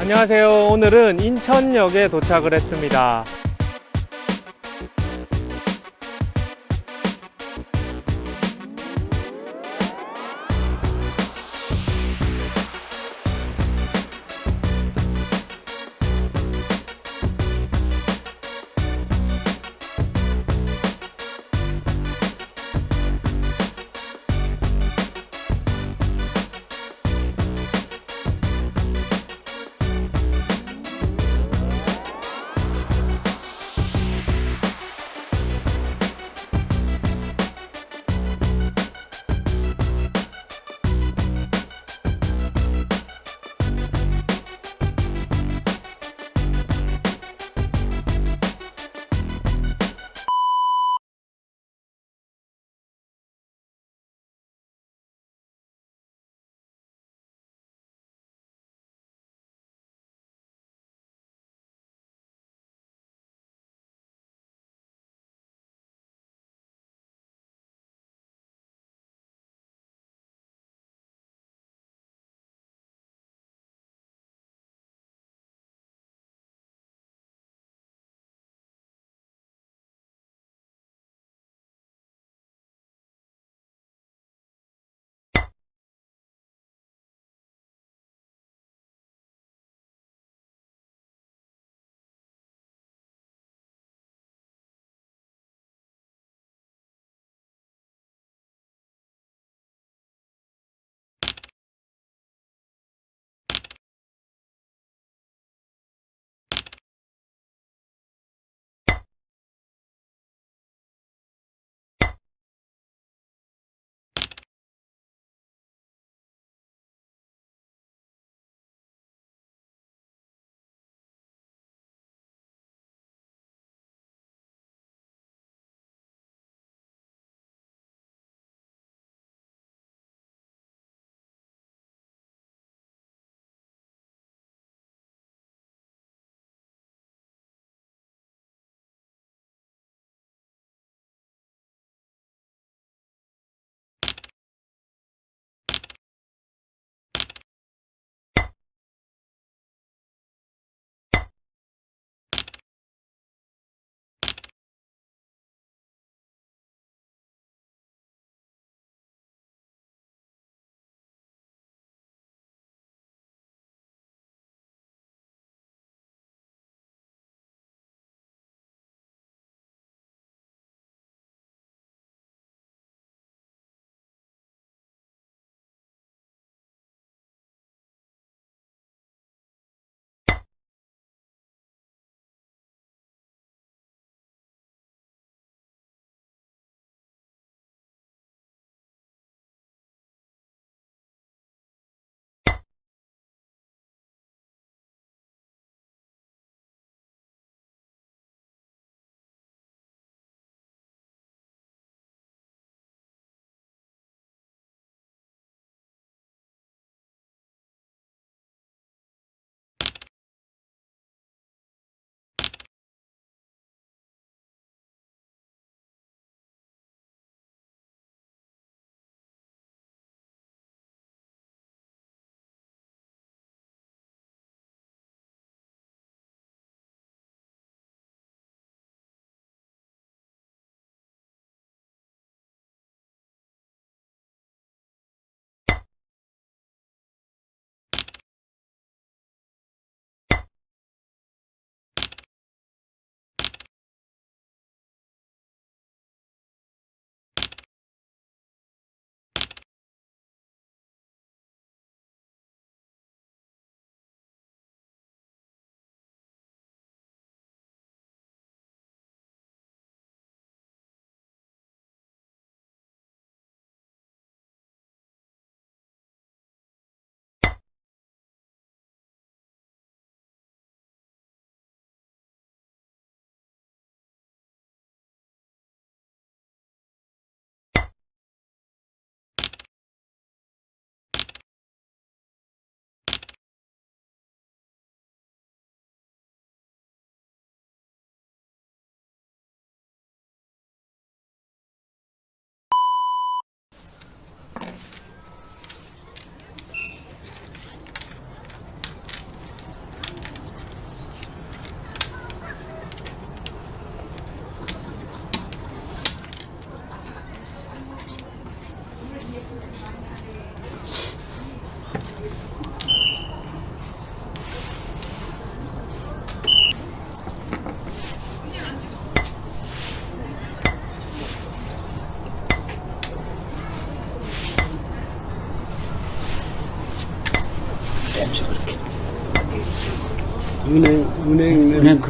안녕하세요. 오늘은 인천역에 도착을 했습니다.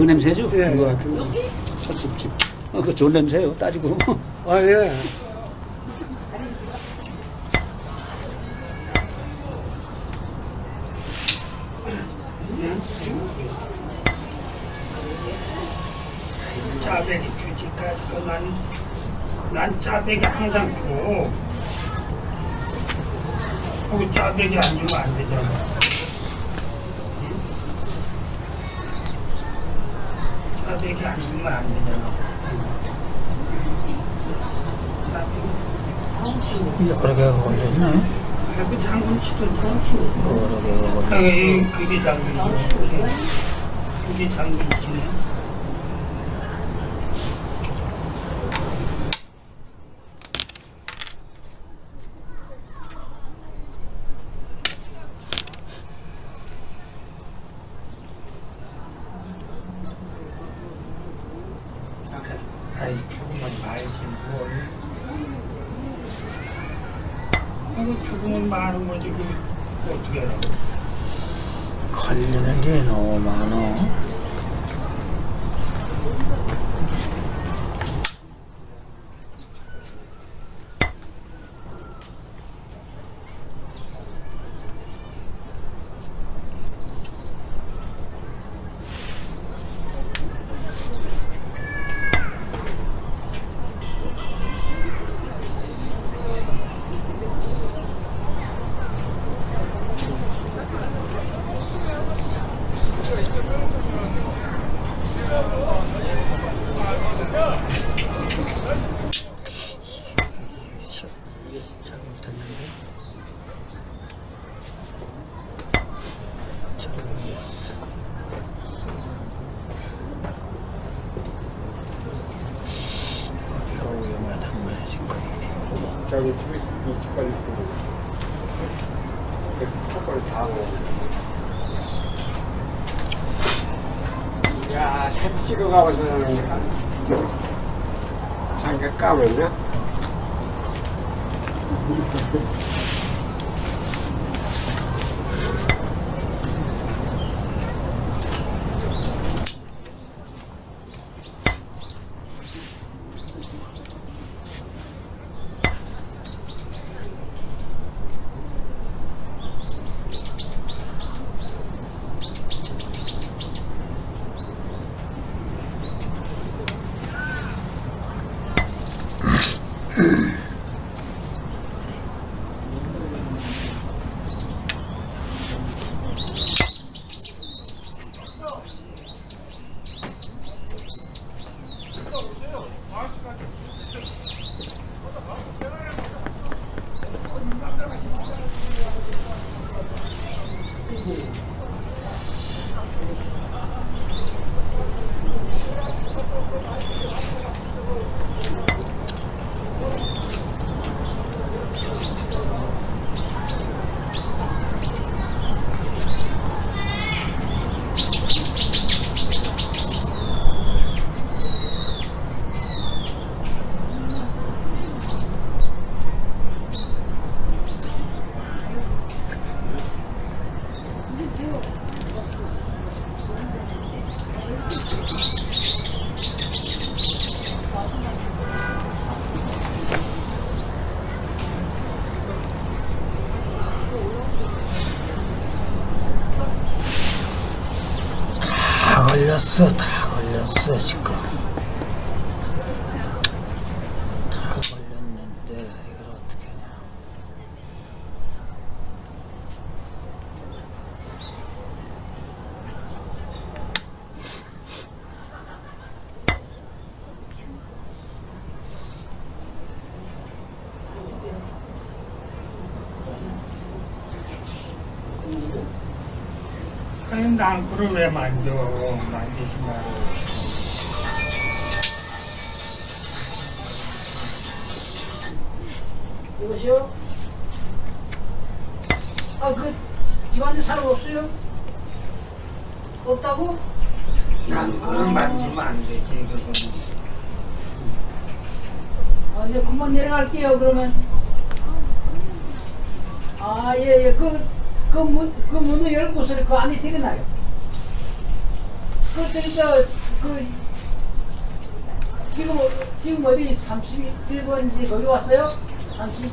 그 냄새죠? 예. 그거 같은 거. 철습집. 어, 그 좋은 냄새요. 따지고. 아 예. 짜배기 주지까지 난, 난 짜배기 항상 줘. 거기 짜배기 안 주면 안 되잖아. 짜배기 안 주면 안 되잖아. 여러 개가 걸렸네. 그 장군 치던 장치. 여러 개가 걸렸네. 에이, 그게 장군이지. 그게 장군이지. 아이, 죽으면 말지, 뭘. 아이고, 죽으면 마는 거지, 그, 어떻게 하라고. 걸리는 게 너무 많어. 그걸 왜 만져? 만지지 말고. 여보세요? 아, 그, 집안에 사람 없어요? 없다고? 난 그걸 만지면 안 되지, 그거는. 아, 이제 그만 내려갈게요, 그러면. 아, 예, 예. 그, 그 문, 그 문을 열고서 그 안에 들어놔요. 그 저기 저그 지금 어- 지금 어디 31번지 거기 왔어요? 30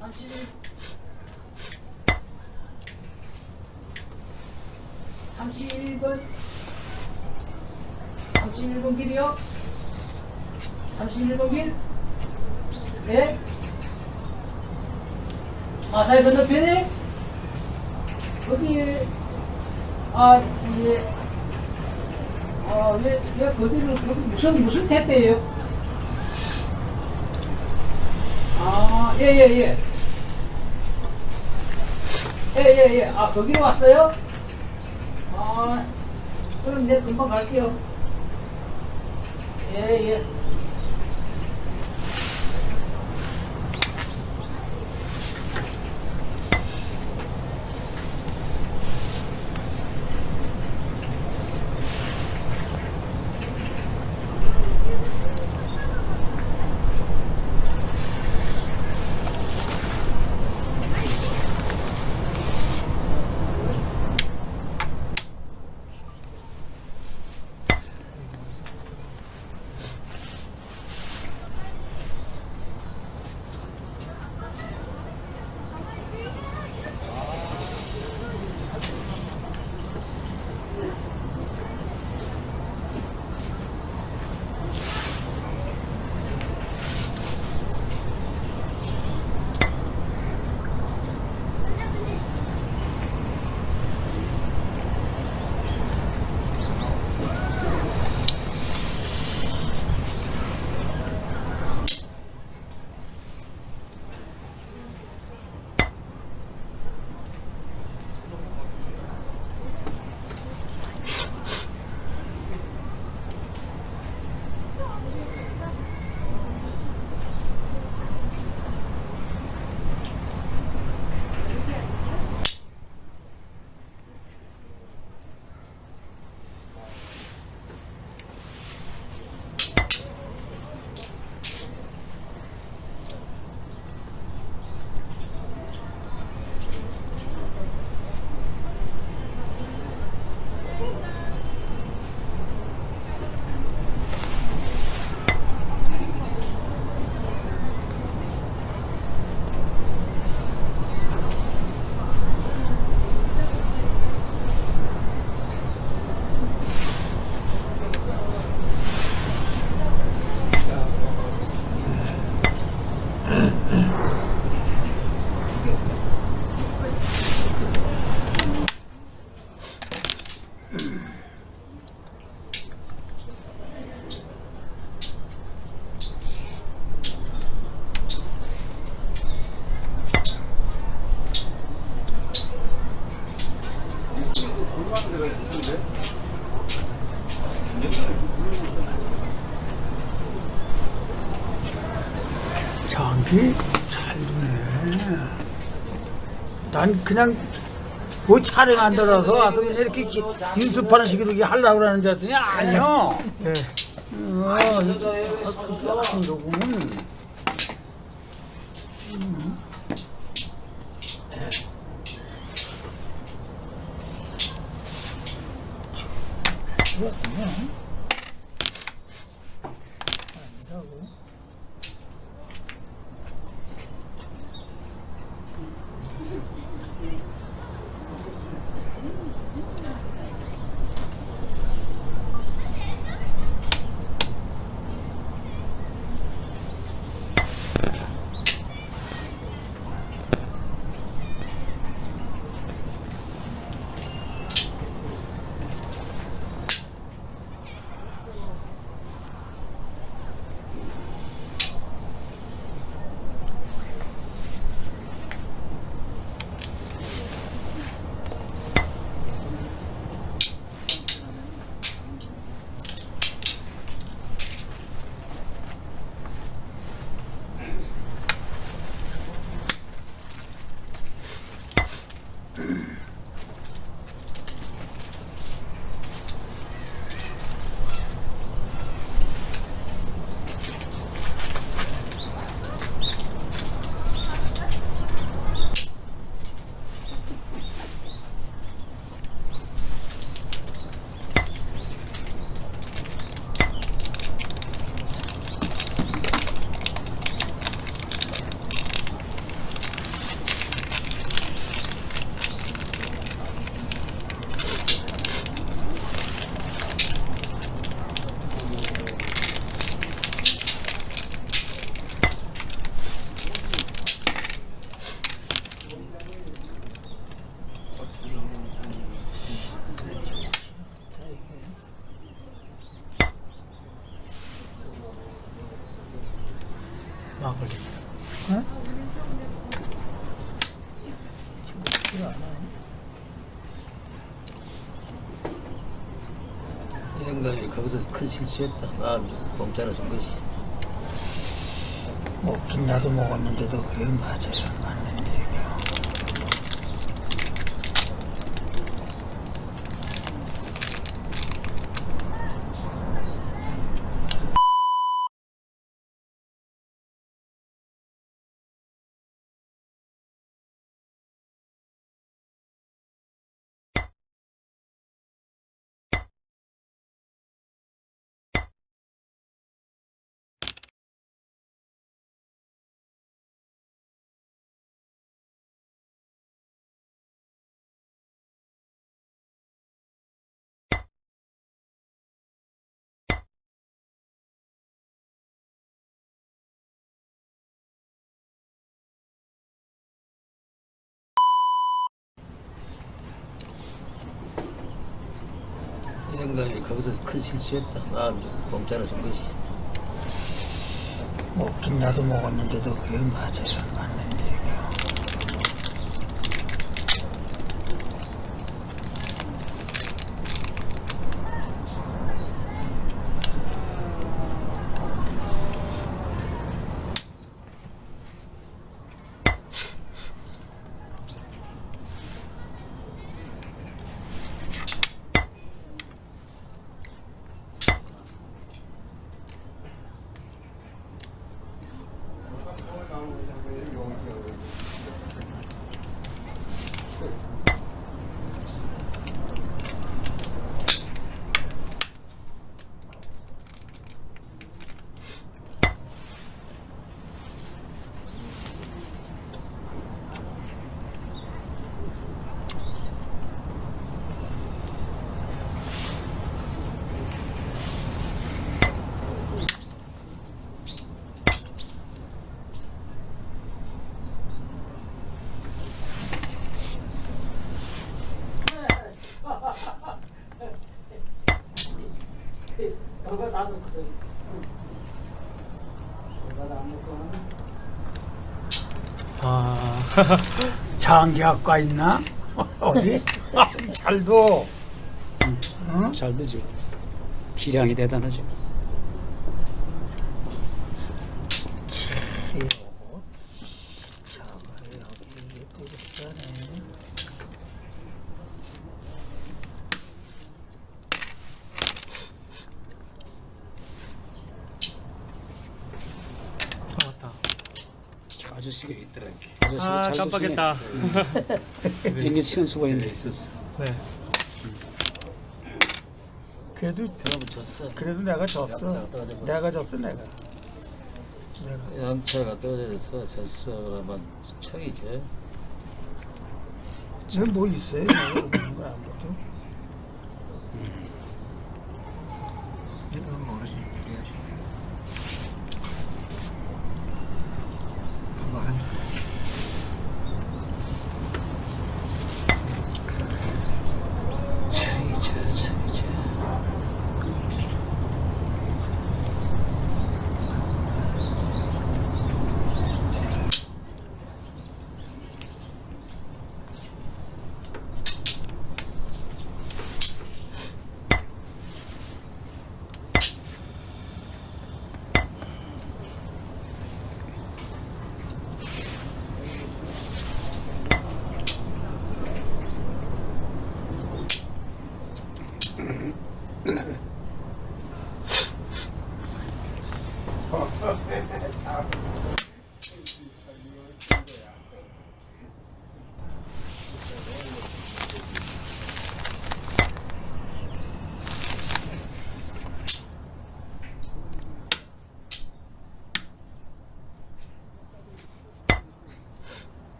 31 31번 31번 길이요? 31번 길? 예? 마사이 건너편에? 거기에 아 예. 아, 왜, 왜 거기를, 거기 무슨, 무슨 택배예요? 아, 예, 예, 예. 예, 예, 예. 아, 거기로 왔어요? 아, 그럼 내가 금방 갈게요. 예, 예. 안 그냥 뭐 차량 안 들어서 와서 그냥 이렇게 인수파는 식으로 이게 하려고 그러는 줄 알았더니 아니요. 예. 어, 이거 거기서 큰 실수했다. 마음이 공짜로 준 것이. 먹긴 나도 먹었는데도 그게 맞아요. 영감이 거기서 큰 실수했다. 마음이 공짜로 준 것이. 먹긴 나도 먹었는데도 그게 맞아요. 맞는 얘기야. 그거 다 놓고서. 그거 다 놓고. 아, 장기학과 있나? 어디? 아, 잘도. 응? 잘 되죠. 기량이 대단하죠. 아, 맞다. 아저씨가 있더라. 아저씨가 아, 잘 깜빡했다. 연기 치는 수가 있는데 있었어. 네. 그래도 졌어. 그래도 내가 졌어. 내가 졌어 내가. 내가. 양차가 떨어져서 졌어. 그러면 청이죠. 지금 뭐 있어요? 거 아무것도.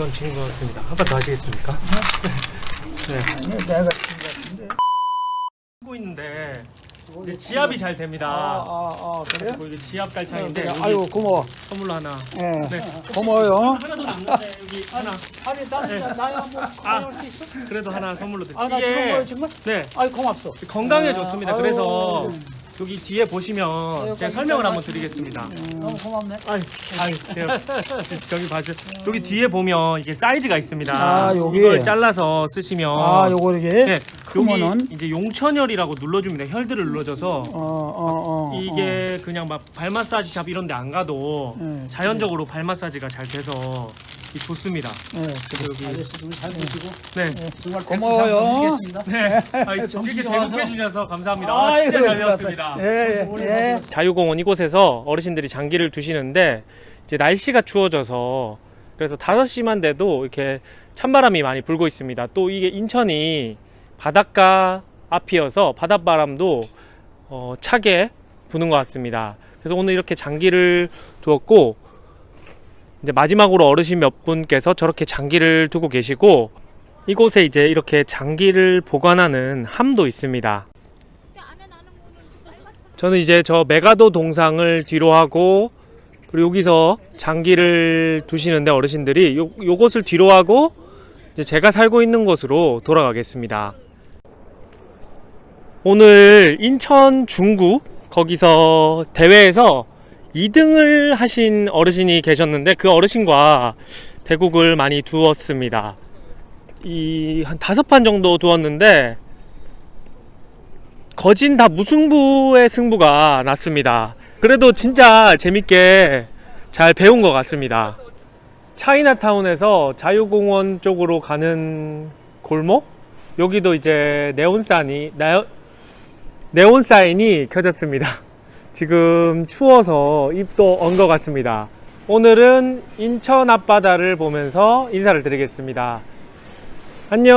넘치는 것 같습니다. 한 번 더 하시겠습니까? 네. 아니, 내가 친 같은데. 하고 있는데 이제 지압이 잘 됩니다. 아, 아, 아, 그래요? 그리고 이게 지압 깔창인데 그래. 여기 아유, 고마워. 선물로 하나. 예. 네. 고마워요. 하나 더 남는데 여기 하나. 아니 나는 나야 뭐 아, 할수 있어. 그래도 하나 선물로 드릴게요. 아나 지금 이게 뭐 정말 네 아이 고맙소. 건강에 아, 좋습니다. 아유. 그래서 여기 뒤에 보시면 제가 설명을 한번 드리겠습니다. 너무 고맙네. 아이, 아이, 제가 저기 봐주. 여기 뒤에 보면 이게 사이즈가 있습니다. 아, 여기. 이걸 잘라서 쓰시면 아, 요거 이게 네, 크면은 여기 이제 용천혈이라고 눌러줍니다. 혈들을 눌러줘서 어, 어, 어. 이게 그냥 막 발 마사지 샵 이런 데 안 가도 네. 자연적으로 발 마사지가 잘 돼서 이 좋습니다. 어. 네. 여기. 잘 보시고 네. 정말 고마워요. 드리겠습니다. 네. 아, 이렇게 정신 좋아서. 대국해 주셔서 감사합니다. 아, 진짜 잘 배웠습니다. 예, 예, 예. 자유공원 이곳에서 어르신들이 장기를 두시는데 이제 날씨가 추워져서 그래서 5시만 돼도 이렇게 찬바람이 많이 불고 있습니다. 또 이게 인천이 바닷가 앞이어서 바닷바람도 어, 차게 부는 것 같습니다. 그래서 오늘 이렇게 장기를 두었고 이제 마지막으로 어르신 몇 분께서 저렇게 장기를 두고 계시고 이곳에 이제 이렇게 장기를 보관하는 함도 있습니다. 저는 이제 저 메가도 동상을 뒤로 하고 그리고 여기서 장기를 두시는데 어르신들이 요, 요것을 뒤로 하고 이제 제가 살고 있는 곳으로 돌아가겠습니다. 오늘 인천 중구 거기서 대회에서 2등을 하신 어르신이 계셨는데 그 어르신과 대국을 많이 두었습니다. 이 한 다섯 판 정도 두었는데 거진 다 무승부의 승부가 났습니다. 그래도 진짜 재밌게 잘 배운 것 같습니다. 차이나타운에서 자유공원 쪽으로 가는 골목? 여기도 이제 네온사인이, 네온사인이 켜졌습니다. 지금 추워서 입도 언 것 같습니다. 오늘은 인천 앞바다를 보면서 인사를 드리겠습니다. 안녕!